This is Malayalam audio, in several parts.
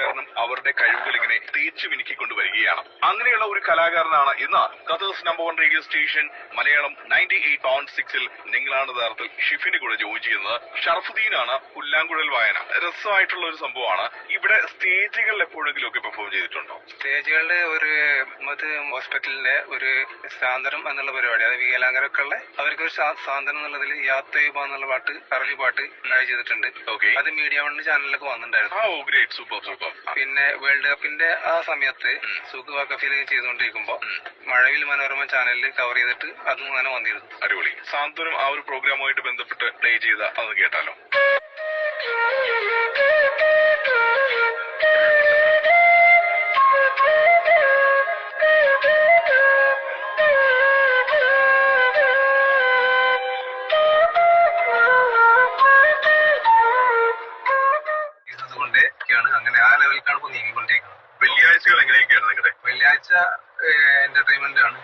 കലാകാരനും അവരുടെ കഴിവുകൾ ഇങ്ങനെ തേച്ചു മിനുക്കിക്കൊണ്ട് വരികയാണ് അങ്ങനെയുള്ള ഒരു കലാകാരനാണ് ഇന്ന് കഥേഴ്സ് number one radio station Malayalam ninety eight point സിക്സിൽ നിങ്ങളാണ് യഥാർത്ഥത്തിൽ ഷിഫിന്റെ കൂടെ ജോയിൻ ചെയ്യുന്നത്. ഷറഫുദ്ദീനാണ് പുല്ലാങ്കുഴൽ വായന. രസമായിട്ടുള്ള ഒരു സംഭവമാണ്. ഇവിടെ സ്റ്റേജുകളിൽ എപ്പോഴെങ്കിലും ഒക്കെ പെർഫോം ചെയ്തിട്ടുണ്ടോ? സ്റ്റേജുകളിൽ ഒരു മത് ഹോസ്പിറ്റലിന്റെ ഒരു സാന്ത്വനം എന്നുള്ള പരിപാടി അത് വികലാംഗരൊക്കെ ഉള്ള അവർക്ക് ഒരു സാന്ത്വനം എന്നുള്ളതിൽ യാത്രയുബ എന്നുള്ള പാട്ട് കറലി പാട്ട് ഉണ്ടായി ചെയ്തിട്ടുണ്ട്. ഓക്കെ അത് മീഡിയ വൺ ചാനലിലൊക്കെ വന്നിട്ടുണ്ടായിരുന്നു. സൂപ്പർ സൂപ്പർ പിന്നെ വേൾഡ് കപ്പിന്റെ ആ സമയത്ത് സുഖ് വാക്കഫിൽ ചെയ്തുകൊണ്ടിരിക്കുമ്പോ മഴവിൽ മനോരമ ചാനലിൽ കവർ ചെയ്തിട്ട് അതും അങ്ങനെ വന്നിരുന്നു. അടിപൊളി. സാന്ത്വനം ആ ഒരു പ്രോഗ്രാമുമായിട്ട് ബന്ധപ്പെട്ട് പ്ലേ ചെയ്ത അത് കേട്ടാലോ. ലെവലിലേക്കാണ് ഇപ്പൊ നീങ്ങിക്കൊണ്ടിരിക്കുന്നത്. വെള്ളിയാഴ്ചകൾ എങ്ങനെയൊക്കെയാണ് നിങ്ങളുടെ? വെള്ളിയാഴ്ച എന്റർടൈൻമെന്റ് ആണ്.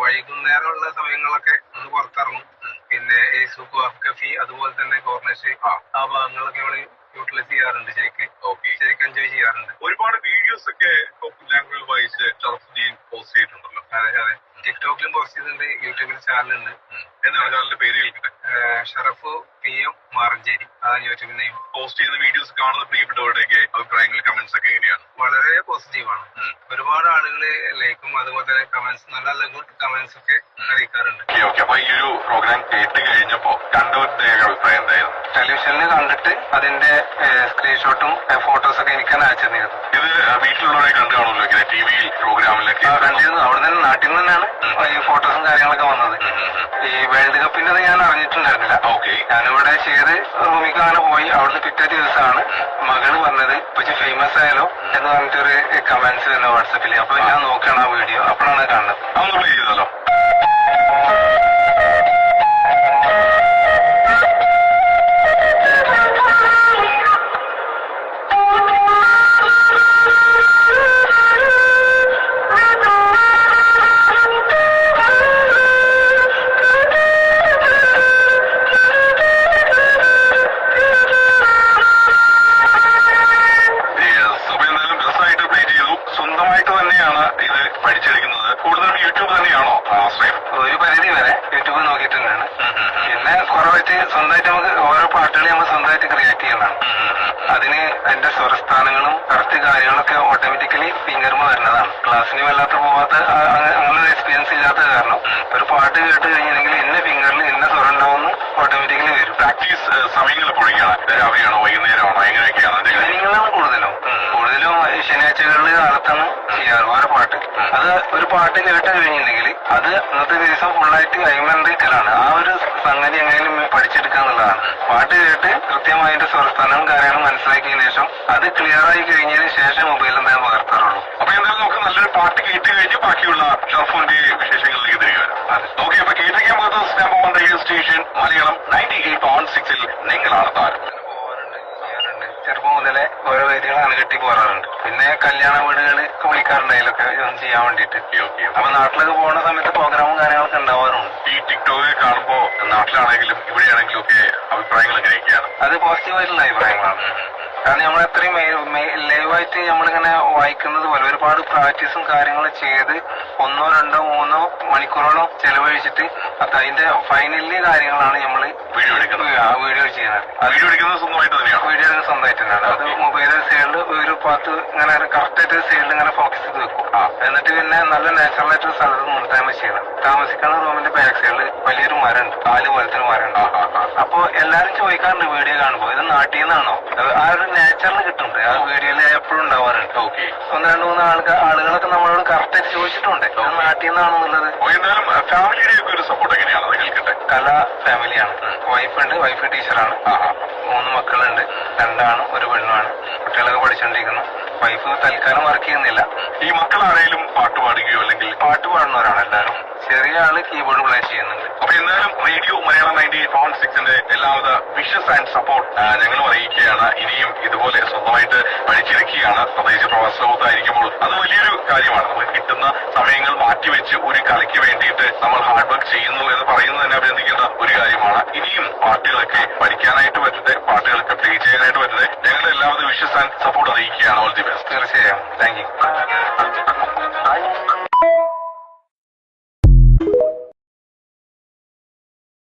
വൈകുന്നേരമുള്ള സമയങ്ങളൊക്കെ ഒന്ന് പുറത്തിറങ്ങും. പിന്നെ ഈ സൂപ്പ് കഫി അതുപോലെ തന്നെ കോർണേഷ് ആ. ഭാഗങ്ങളൊക്കെ നമ്മൾ യൂട്ടിലൈസ് ചെയ്യാറുണ്ട് ശരിക്ക്. ശരിക്കും എൻജോയ് ചെയ്യാറുണ്ട്. ഒരുപാട് വീഡിയോസ് ഒക്കെ പുല്ലാങ്കുഴൽ വായിച്ച് ഷറഫുദ്ദീൻ പോസ്റ്റ് ചെയ്തിട്ടുണ്ടല്ലോ. അതെ അതെ. ടിക്ടോക്കിലും പോസ്റ്റ് ചെയ്തിട്ടുണ്ട് യൂട്യൂബിൽ ചാനലുണ്ട് എന്താണ് ചാനലിന്റെ പേര് കേൾക്കട്ടെ ഷറഫ് പി എം മാറഞ്ചേരി. അതാണ് യൂട്യൂബിൽ നെയിം. പോസ്റ്റ് ചെയ്യുന്ന വീഡിയോസ് കാണുന്ന പ്രിയപ്പെട്ടവരുടെയൊക്കെ അഭിപ്രായങ്ങൾ കമന്റ്സ് ഒക്കെ എങ്ങനെയാണ്? വളരെ പോസിറ്റീവാണ്. ഒരുപാട് ആളുകൾ ലൈക്കും അതുപോലെ തന്നെ കമന്റ്സ് നല്ല നല്ല ഗുഡ് കമന്റ്സ് ഒക്കെ അറിയിക്കാറുണ്ട്. അപ്പൊ ഈ ഒരു പ്രോഗ്രാം കേട്ട് കഴിഞ്ഞപ്പോ കണ്ടവരുടെ അഭിപ്രായം എന്തായിരുന്നു? ടെലിവിഷനിൽ കണ്ടിട്ട് അതിന്റെ സ്ക്രീൻഷോട്ടും ഫോട്ടോസ് ഒക്കെ എനിക്കാണ് അയച്ചു തന്നിരുന്നു ഇത് വീട്ടിലുള്ളവരെ കണ്ടു കാണുമല്ലോ ഇങ്ങനെ ടി വിയിൽ പ്രോഗ്രാമിലൊക്കെ. കണ്ടിരുന്നു. അവിടെ തന്നെ നാട്ടിൽ നിന്ന് തന്നെയാണ് ഈ ഫോട്ടോസും കാര്യങ്ങളൊക്കെ വന്നത്. ഈ വേൾഡ് കപ്പിന്റെ ഞാൻ അറിഞ്ഞിട്ടുണ്ടായിരുന്നില്ല. ഓക്കെ. ഞാനിവിടെ ചെയ്ത് റൂമിക്ക് അങ്ങനെ പോയി. അവിടുന്ന് പിറ്റേ ദിവസമാണ് മകൾ പറഞ്ഞത് ഇപ്പൊ ഫേമസ് ആയാലോ? എന്ന് പറഞ്ഞിട്ടൊരു കമന്റ്സ് വരുന്ന വാട്സപ്പിൽ അപ്പൊ ഞാൻ നോക്കുകയാണ് ആ വീഡിയോ. അപ്പോഴാണ് കാണുന്നത് കൂടുതലും യൂട്യൂബ് തന്നെയാണോ? ആശ്രയം ഒരു പരിധി വരെ യൂട്യൂബ് നോക്കിയിട്ടുണ്ടാണ് പിന്നെ കുറവായിട്ട് സ്വന്തമായിട്ട് നമുക്ക് ഓരോ പാട്ടുകൾ നമ്മൾ സ്വന്തമായിട്ട് ക്രിയേറ്റ് ചെയ്യണം അതിന് അതിന്റെ സ്വരസ്ഥാനങ്ങളും കറക്റ്റ് കാര്യങ്ങളൊക്കെ ഓട്ടോമാറ്റിക്കലി ഫിംഗർമ വരുന്നതാണ്. ക്ലാസ്സിന് വല്ലാത്ത പോവാത്ത അങ്ങനെ എക്സ്പീരിയൻസ് ഇല്ലാത്ത കാരണം. ഒരു പാട്ട് കേട്ട് കഴിഞ്ഞാൽ എന്നെ ഫിംഗറിൽ എന്നെ സ്വരം ഉണ്ടാവുമെന്ന് ഓട്ടോമാറ്റിക്കലി വരും പ്രാക്ടീസ് സമയങ്ങൾ എപ്പോഴൊക്കെയാണ് രാവിലെയാണോ വൈകുന്നേരമാണോ എങ്ങനെയൊക്കെയാണ്? ഈവനിങ്ങളാണ് കൂടുതലും. കൂടുതലും ശനിയാഴ്ചകളിൽ കാലത്താണ് ചെയ്യാറ് ഓരോ പാട്ട് അത് ഒരു പാട്ട് കേട്ട് കഴിഞ്ഞിട്ടുണ്ടെങ്കിൽ അത് ഇന്നത്തെ ദിവസം ഫുള്ളായിട്ട് കൈമന്ത്രിക്കലാണ് ആ ഒരു സംഗതി എങ്ങനെയും പഠിച്ചെടുക്കുക എന്നുള്ളതാണ്. പാട്ട് കേട്ട് കൃത്യമായിട്ട് സ്വരസ്ഥാനം സ്വരസ്ഥാനവും കാര്യങ്ങളും മനസ്സിലാക്കിയതിനു ശേഷം അത് ക്ലിയർ ആയി കഴിഞ്ഞതിന് ശേഷം മൊബൈലിൽ എന്തായാലും പകർത്താറുള്ളൂ. അപ്പൊ എന്തായാലും നമുക്ക് നല്ലൊരു പാട്ട് കേട്ട് കഴിഞ്ഞ്. ബാക്കിയുള്ള ഷോഫോന്റെ വിശേഷങ്ങളിലേക്ക് തിരികെ വരാം. ഓക്കെ അപ്പൊ കേട്ടിരിക്കാൻ പോകുന്നത് number one radio station Malayalam ninety eight on സിക്സിൽ നിങ്ങളാണ് താരം അങ്ങനെ പോവാറുണ്ട് ചെയ്യാറുണ്ട് ചെറുപ്പം മുതലേ ഓരോ വേദികളാണ് കെട്ടി പോകാറുണ്ട് പിന്നെ കല്യാണ വീടുകൾ വിളിക്കാറുണ്ട്. അതിലൊക്കെ ഒന്ന് ചെയ്യാൻ വേണ്ടിട്ട് അപ്പൊ നാട്ടിലൊക്കെ പോകുന്ന സമയത്ത് പ്രോഗ്രാമും കാര്യങ്ങളൊക്കെ ഉണ്ടാവാറുണ്ട്. ഈ ടിക്ടോക്ക് കാണുമ്പോ നാട്ടിലാണെങ്കിലും ഇവിടെയാണെങ്കിലും ഒക്കെ അഭിപ്രായങ്ങൾ എങ്ങനെയൊക്കെയാണ് അത് പോസിറ്റീവായിട്ടുള്ള അഭിപ്രായങ്ങളാണ്. കാരണം നമ്മൾ അത്രയും ലൈവായിട്ട് നമ്മളിങ്ങനെ വായിക്കുന്നത് പോലെ ഒരുപാട് പ്രാക്ടീസും കാര്യങ്ങളും ചെയ്ത് ഒന്നോ രണ്ടോ മൂന്നോ മണിക്കൂറോളം ചെലവഴിച്ചിട്ട് അത് അതിന്റെ ഫൈനലിലെ കാര്യങ്ങളാണ് നമ്മൾ വീഡിയോ എടുക്കുന്നത്. ആ വീഡിയോ ചെയ്യുന്നത്. വീഡിയോ എടുക്കുന്നത് സ്വന്തമായിട്ട് തന്നെയാണ്? വീഡിയോ സ്വന്തമായിട്ട് തന്നെയാണ്. അത് മൊബൈൽ സൈഡിൽ ഒരു പാത്ത് ഇങ്ങനെ കറക്റ്റ് ആയിട്ട് സൈഡിൽ ഇങ്ങനെ ഫോക്കസ് ചെയ്ത് വെക്കും. എന്നിട്ട് പിന്നെ നല്ല നാച്ചുറൽ ആയിട്ട് സ്ഥലത്ത് താമസം ചെയ്യണം താമസിക്കുന്ന റൂമിന്റെ ബാക്ക് സൈഡിൽ വലിയൊരു മരമുണ്ട്. കാൽ പോലത്തെ ഒരു മരമുണ്ട്. അപ്പൊ എല്ലാരും ചോദിക്കാറുണ്ട് വീഡിയോ കാണുമ്പോ ഇത് നാട്ടിൽ നിന്നാണോ ആ ഒരു നാച്ചുറൽ കിട്ടുന്നുണ്ട്. ആ വീഡിയോയിൽ എപ്പോഴും ഉണ്ടാവാറുണ്ട്. ഓക്കെ ഒന്ന് രണ്ട് മൂന്ന് ആൾക്ക് ആളുകളൊക്കെ നമ്മളോട് കറക്റ്റ് ആയിട്ട് ചോദിച്ചിട്ടുണ്ട്. നാട്ടിൽ നിന്നാണെന്നുള്ളത് എന്തായാലും ഫാമിലിയുടെ ഒക്കെ ഒരു സപ്പോർട്ട് എങ്ങനെയാണ്? കല ഫാമിലിയാണ് വൈഫ് വൈഫുണ്ട് വൈഫ് ടീച്ചറാണ്. മൂന്ന് മക്കളുണ്ട്. രണ്ടാണ് ഒരു പെണ്ണുമാണ്. കുട്ടികളൊക്കെ പഠിച്ചുകൊണ്ടിരിക്കുന്നു വൈഫ് തൽക്കാലം വർക്ക് ചെയ്യുന്നില്ല. ഈ മക്കൾ ആരെങ്കിലും പാട്ട് പാടുകയോ അല്ലെങ്കിൽ പാട്ട് പാടുന്നവരാണ് എല്ലാവരും. ചെറിയ ആൾ കീബോർഡ് പ്ലേ ചെയ്യുന്നുണ്ട്. അപ്പൊ എന്തായാലും radio Malayalam ninety eight point സിക്സിന്റെ wishes and support ഞങ്ങൾ അറിയിക്കുകയാണ്. ഇനിയും ഇതുപോലെ സ്വന്തമായിട്ട് പഠിച്ചിരിക്കുകയാണ്. പ്രത്യേകിച്ച് പ്രവാസ ലോകത്തായിരിക്കുമ്പോൾ അത് വലിയൊരു കാര്യമാണ്. നമുക്ക് കിട്ടുന്ന സമയങ്ങൾ മാറ്റിവെച്ച് ഒരു കളിക്ക് വേണ്ടിയിട്ട് നമ്മൾ ഹാർഡ് വർക്ക് ചെയ്യുന്നു എന്ന് പറയുന്നത് തന്നെ അഭിനന്ദിക്കുന്ന ഒരു കാര്യമാണ്. ഇനിയും പാർട്ടികളൊക്കെ പഠിക്കാനായിട്ട് പറ്റട്ടെ പാർട്ടികളൊക്കെ പ്ലേ ചെയ്യാനായിട്ട് പറ്റട്ടെ. ഞങ്ങളുടെ എല്ലാവരും വിഷസ് ആൻഡ് സപ്പോർട്ട് അറിയിക്കുകയാണ് ഓൾ ദി ബെസ്റ്റ് തീർച്ചയായും താങ്ക് യു